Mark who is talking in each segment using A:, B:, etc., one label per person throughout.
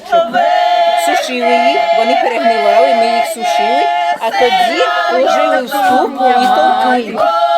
A: індичок. Сушили їх, вони перегнивали, ми їх сушили, а тоді ложили в суп і товкли.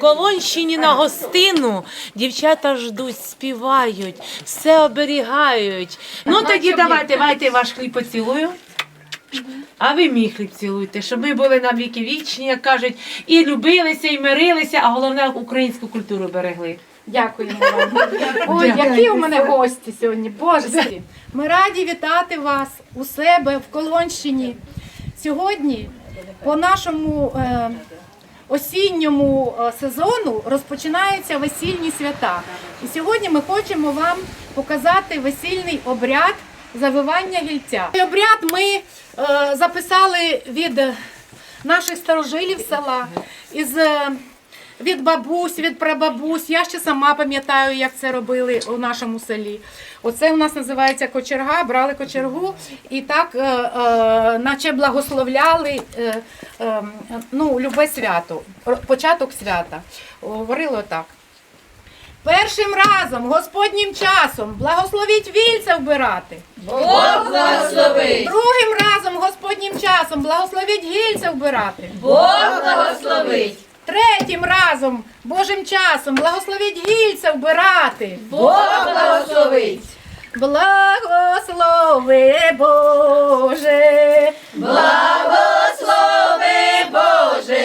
B: Колонщині на гостину дівчата ждуть, співають, все оберігають. Ну тоді давайте, давайте ваш хліб поцілую. А ви мій хліб цілуйте, щоб ми були на віки вічні, як кажуть, і любилися, і мирилися, а головне українську культуру берегли.
C: Дякуємо вам. Ой, які у мене гості сьогодні, боже. Ми раді вітати вас у себе в Колонщині. Сьогодні по нашому е, осінньому е, сезону розпочинаються весільні свята. І сьогодні ми хочемо вам показати весільний обряд завивання гільця. Цей обряд ми е, записали від наших старожилів села із е, від бабусь, від прабабусь. Я ще сама пам'ятаю, як це робили у нашому селі. Оце у нас називається кочерга. Брали кочергу і так, е, е, наче благословляли е, е, ну, любе свято, початок свята. Говорили так. Першим разом, господнім часом, благословіть вільця вбирати.
D: Бог благословить,
C: Другим разом, господнім часом, благословіть гільця вбирати.
D: Бог благословить,
C: Третім разом, Божим часом, благословіть гільця вбирати.
D: Бог благословить,
C: Благослови Боже,
D: благослови Боже,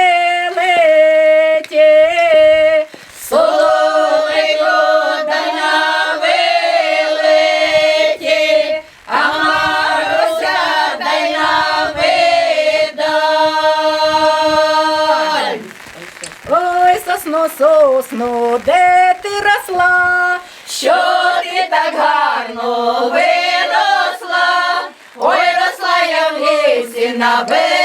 C: сосно, де ти росла?
D: Що ти так гарно виросла? Ой, росла я в лісі на бережку,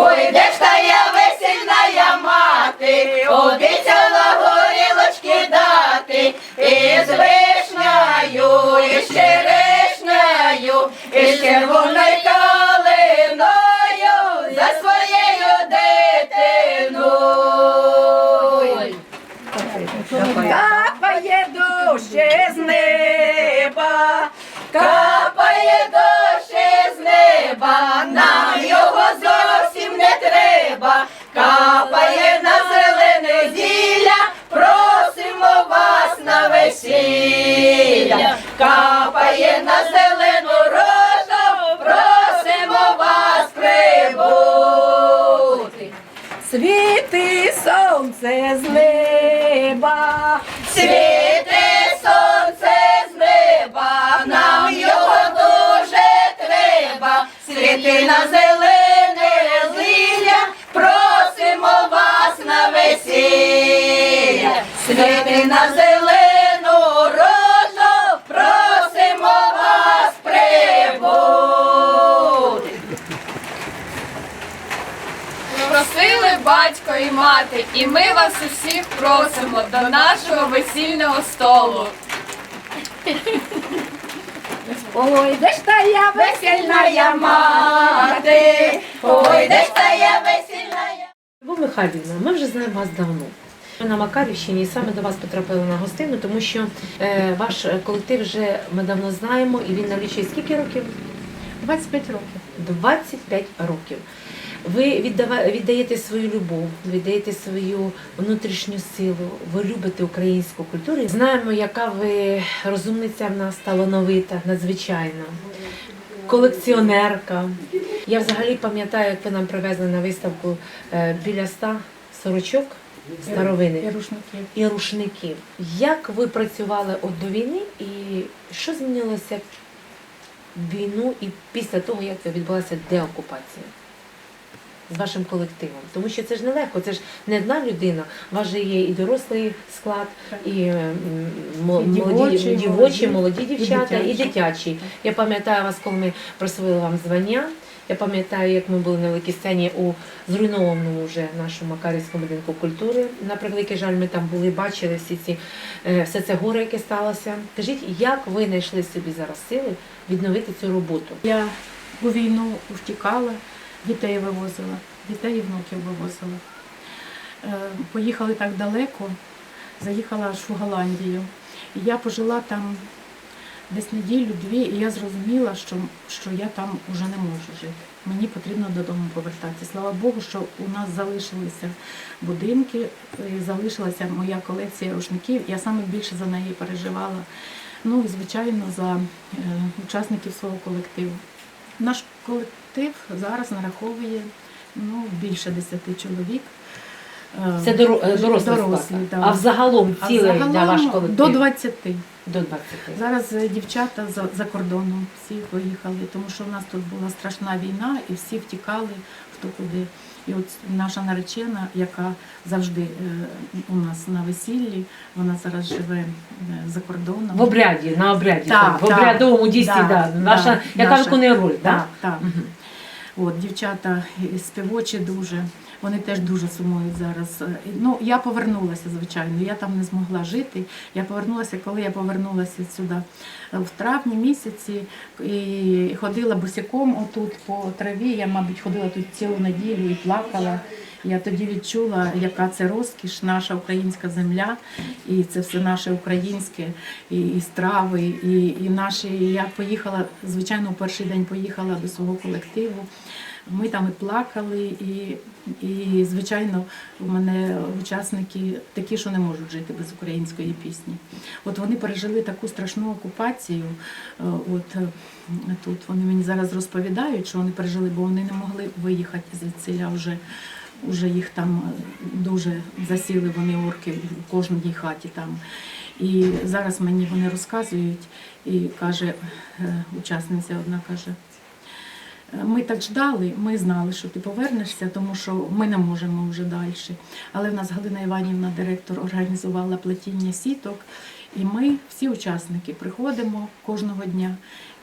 D: Ой, де ж та я весільна мати, обіцяла горілочки дати, і з вишнею, і з черешнею, і з червоною калиною за своєю дитиною. Капає дощі з неба, капає дощі з неба, весілля, капає на зелену рожу, просимо вас прибути. Світи сонце з неба, світи сонце з неба, нам його дуже треба, світи на зелене зілля, просимо вас на весілля, світи на зелену рожу, просимо вас прибути.
E: Просили батько і мати, і ми вас усіх просимо до нашого весільного столу.
D: Ой, де ж та я весільна я мати, ой, де ж та я весільна я.
B: Любов Михайлівна, ми вже знаємо вас давно. Ми на Макарівщині і саме до вас потрапили на гостину, тому що е, ваш колектив вже ми давно знаємо, і він налічує скільки років?
C: 25 років.
B: 25 років. Ви віддава- віддаєте свою любов, віддаєте свою внутрішню силу, ви любите українську культуру. Знаємо, яка ви розумниця в нас талановита, надзвичайна, колекціонерка. Я взагалі пам'ятаю, як ви нам привезли на виставку е, біля ста сорочок старовини
C: І рушників.
B: і рушників. Як ви працювали от до війни і що змінилося війну і після того, як відбулася деокупація? З вашим колективом, тому що це ж нелегко, це ж не одна людина. У вас же є і дорослий склад, і,
C: І
B: молоді,
C: дівочий,
B: дівочі,
C: молоді,
B: дівчата, і
C: дитячі.
B: дитячі. Я пам'ятаю вас, коли ми присвоїли вам звання. Я пам'ятаю, як ми були на великій сцені у зруйнованому вже нашому Макарівському будинку культури. На превеликий жаль, ми там були, бачили всі ці е, все це горе, яке сталося. Скажіть, як ви знайшли собі зараз сили відновити цю роботу?
C: Я у війну втікала, дітей вивозила. дітей і внуків вивозила. Е, Поїхали так далеко, заїхала аж у Голландію. І я пожила там десь неділю-дві, і я зрозуміла, що, що я там вже не можу жити. Мені потрібно додому повертатися. Слава Богу, що у нас залишилися будинки, і залишилася моя колекція рушників. Я саме більше за неї переживала. Ну і звичайно за е, учасників свого колективу. Наш колектив зараз нараховує ну, більше 10 чоловік. Е,
B: Це доро- дорослі.
C: Дорослі,
B: склад.
C: да.
B: А взагалом цілий для ваш колектив?
C: До 20.
B: До 20.
C: Зараз е, дівчата за, за кордоном всі поїхали, тому що в нас тут була страшна війна і всі втікали хто куди. І от наша наречена, яка завжди е, у нас на весіллі, вона зараз живе е, за кордоном.
B: В обряді, на обряді.
C: Так,
B: в обрядовому дійстві,
C: да,
B: да, Ваша,
C: да,
B: яка
C: наша.
B: виконує роль, так?
C: Так, так. От, дівчата співочі дуже, вони теж дуже сумують зараз. Е, Ну, я повернулася, звичайно, я там не змогла жити. Я повернулася, коли я повернулася сюди е, в травні місяці і ходила босиком отут по траві. Я, мабуть, ходила тут цілу неділю і плакала. Я тоді відчула, яка це розкіш, наша українська земля, і це все наше українське, і, і страви, і, і наші. Я поїхала, звичайно, у перший день поїхала до свого колективу. Ми там і плакали, і, і звичайно, у мене учасники такі, що не можуть жити без української пісні. От вони пережили таку страшну окупацію. е, От е, тут вони мені зараз розповідають, що вони пережили, бо вони не могли виїхати звідси вже. Уже їх там е, дуже засіли вони орки в кожній хаті там. І зараз мені вони розказують, і каже е, учасниця одна каже. «Е, Ми так ждали, ми знали, що ти повернешся, тому що ми не можемо вже далі. Але в нас Галина Іванівна, директор, організувала плетіння сіток, і ми, всі учасники, приходимо кожного дня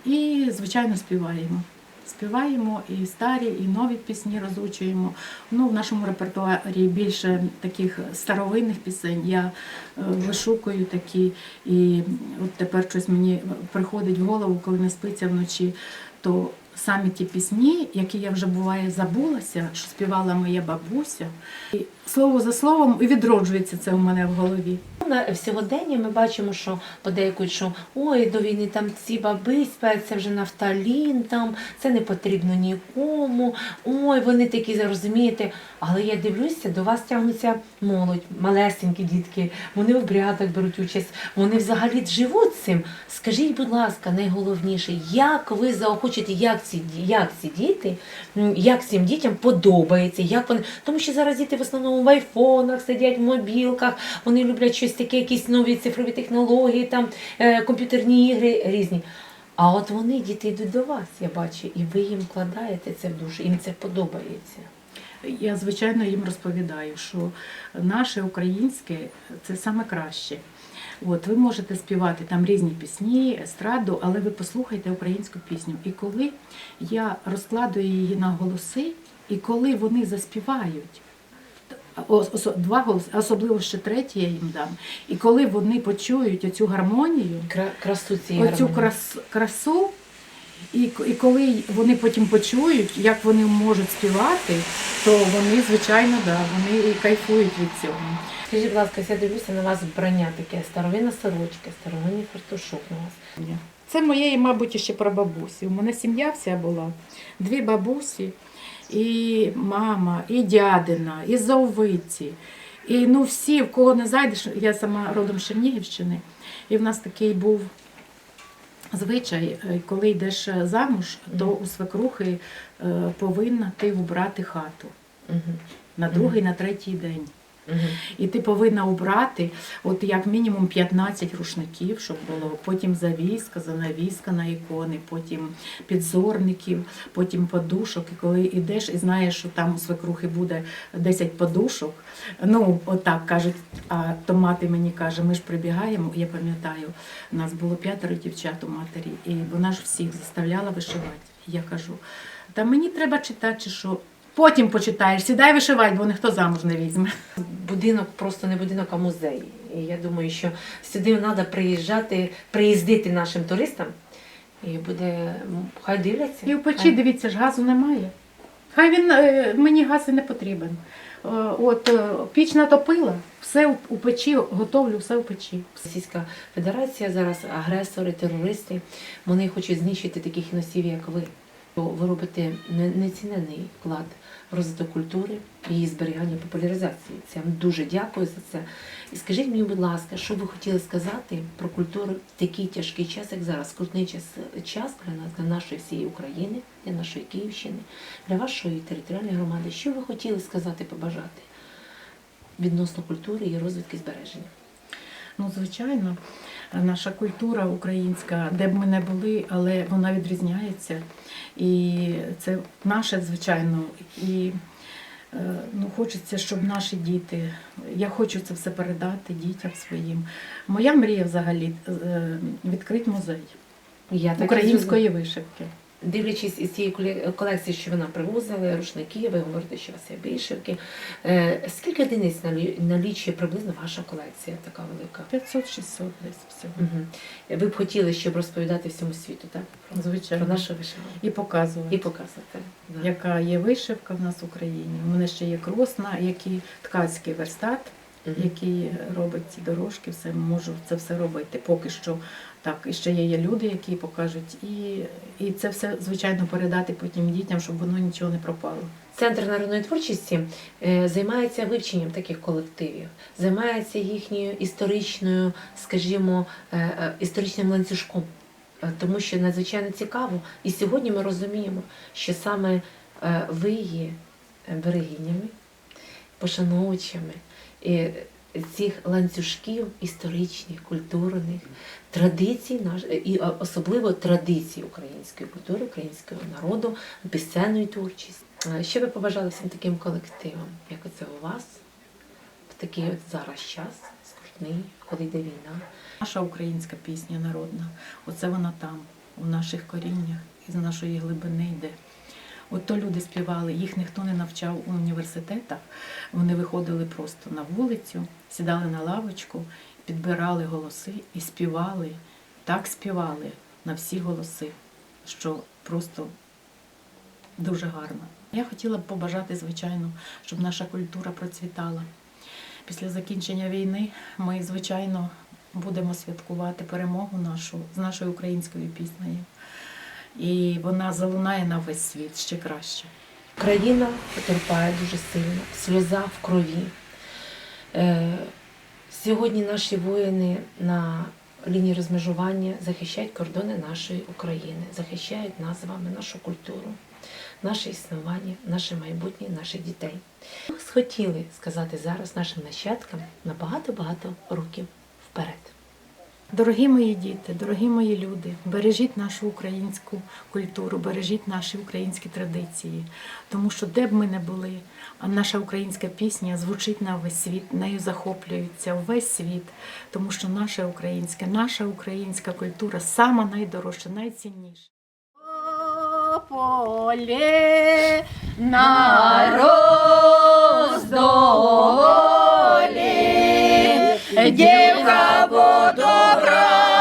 C: і, звичайно, співаємо. Співаємо і старі, і нові пісні розучуємо. Ну, в нашому репертуарі більше таких старовинних пісень. Я е, вишукую такі, і от тепер щось мені приходить в голову, коли не спиться вночі, то самі ті пісні, які я вже буває забулася, що співала моя бабуся, і слово за словом і відроджується це у мене в голові.
B: В сьогоденні ми бачимо, що подейкують, що ой, до війни там ці баби спять, це вже нафталін, там це не потрібно нікому. Ой, вони такі розумієте. Але я дивлюся, до вас тягнуться молодь, малесенькі дітки, вони в обрядах беруть участь, вони взагалі живуть цим. Скажіть, будь ласка, найголовніше, як ви заохочите, як ці як ці діти, як цим дітям подобається, як вони, тому що зараз діти в основному в айфонах сидять, в мобілках, вони люблять щось таке, якісь нові цифрові технології, там е, комп'ютерні ігри різні. А от вони, діти, йдуть до вас, я бачу, і ви їм вкладаєте це в душу, їм це подобається.
C: Я звичайно їм розповідаю, що наше українське це саме краще. От ви можете співати там різні пісні, естраду, але ви послухайте українську пісню. І коли я розкладую її на голоси, і коли вони заспівають. Два голоси, особливо ще третій я їм дам. І коли вони почують оцю гармонію,
B: красу цієї
C: оцю крас, красу, і, і коли вони потім почують, як вони можуть співати, то вони, звичайно, да, вони і кайфують від цього.
B: Скажіть, будь ласка, я дивлюся на вас вбрання таке, старовинна сорочка, старовинний фартушок на вас.
C: Це моєї, мабуть, ще прабабусі. У мене сім'я вся була. Дві бабусі, і мама, і дядина, і зовиці. І ну всі, в кого не зайдеш, я сама родом з Чернігівщини, і в нас такий був звичай, е, коли йдеш замуж, то у свекрухи е, повинна ти вбрати хату на другий, на третій день.
B: Угу.
C: І ти повинна обрати от як мінімум 15 рушників, щоб було. Потім завіска, занавіска на ікони, потім підзорників, потім подушок. І коли йдеш і знаєш, що там у свекрухи буде 10 подушок, ну отак кажуть, а то мати мені каже, ми ж прибігаємо, я пам'ятаю, нас було п'ятеро дівчат у матері, і вона ж всіх заставляла вишивати. Я кажу, та мені треба читати, що. Потім почитаєш, сідай вишивати, бо ніхто замуж не візьме.
B: Будинок просто не будинок, а музей. І я думаю, що сюди треба приїжджати, приїздити нашим туристам. І буде, хай дивляться.
C: І в печі,
B: Хай-
C: дивіться ж, газу немає. Хай він е, мені газ і не потрібен. Е, От е, піч натопила, все у- у печі, готовлю, все у печі.
B: Російська Федерація зараз агресори, терористи. Вони хочуть знищити таких носів, як ви. Ви робите не- неціненний вклад в розвиток культури, її зберігання, популяризації. Це вам дуже дякую за це. І скажіть мені, будь ласка, що ви хотіли сказати про культуру в такий тяжкий час, як зараз, скрутний час, час для нас, для нашої всієї України, для нашої Київщини, для вашої територіальної громади. Що ви хотіли сказати, побажати відносно культури, її розвитку збереження?
C: Ну, звичайно, наша культура українська, де б ми не були, але вона відрізняється. І це наше, звичайно. І е, ну, хочеться, щоб наші діти, я хочу це все передати дітям своїм. Моя мрія взагалі е, відкрити музей
B: Я так
C: української вишивки.
B: Дивлячись із цієї колекції, що ви нам привозили, рушники, ви говорите, що у вас є вишивки. Е, Скільки одиниць налічує приблизно ваша колекція така велика?
C: 500-600 десь всього.
B: Угу. Ви б хотіли, щоб розповідати всьому світу, так?
C: Звичайно.
B: про нашу вишивку.
C: І показувати.
B: І показувати. Да.
C: яка є вишивка в нас в Україні. У мене ще є кросна, який ткацький верстат,
B: Мгм.
C: який робить ці дорожки, все можу це все робити. Поки що так, і ще є люди, які покажуть, і, і це все звичайно передати потім дітям, щоб воно нічого не пропало.
B: Центр народної творчості е, займається вивченням таких колективів, займається їхньою історичною, скажімо, е, е, історичним ланцюжком. Тому що надзвичайно цікаво. І сьогодні ми розуміємо, що саме ви є берегинями, пошановувачами е, цих ланцюжків історичних, культурних, традицій наш і е, особливо традицій української культури, українського народу, пісенної творчості. Е, Що ви побажали всім таким колективам, як оце у вас в такий от зараз час скрутний, коли йде війна?
C: Наша українська пісня народна, оце вона там, у наших коріннях, із нашої глибини йде. От то люди співали, їх ніхто не навчав у університетах. Вони виходили просто на вулицю, сідали на лавочку, підбирали голоси і співали. Так співали на всі голоси, що просто дуже гарно. Я хотіла б побажати, звичайно, щоб наша культура процвітала. Після закінчення війни ми, звичайно, будемо святкувати перемогу нашу з нашою українською піснею. І вона залунає на весь світ ще краще.
B: Країна потерпає дуже сильно, сльоза в крові. Е, сьогодні наші воїни на лінії розмежування захищають кордони нашої України, захищають нас з вами, нашу культуру, наше існування, наше майбутнє, наших дітей. Ми схотіли сказати зараз нашим нащадкам на багато-багато років вперед.
C: Дорогі мої діти, дорогі мої люди, бережіть нашу українську культуру, бережіть наші українські традиції, тому що де б ми не були, наша українська пісня звучить на весь світ, нею захоплюється весь світ, тому що наша українська, наша українська культура сама найдорожча, найцінніша. Поле на роздолі, дівка подобрала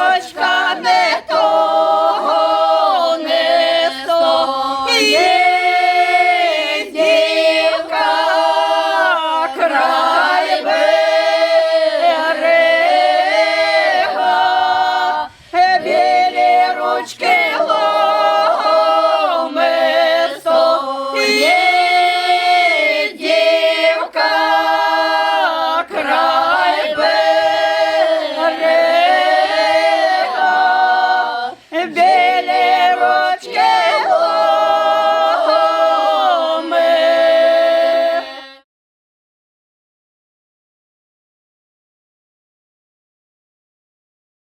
D: Koç Kamet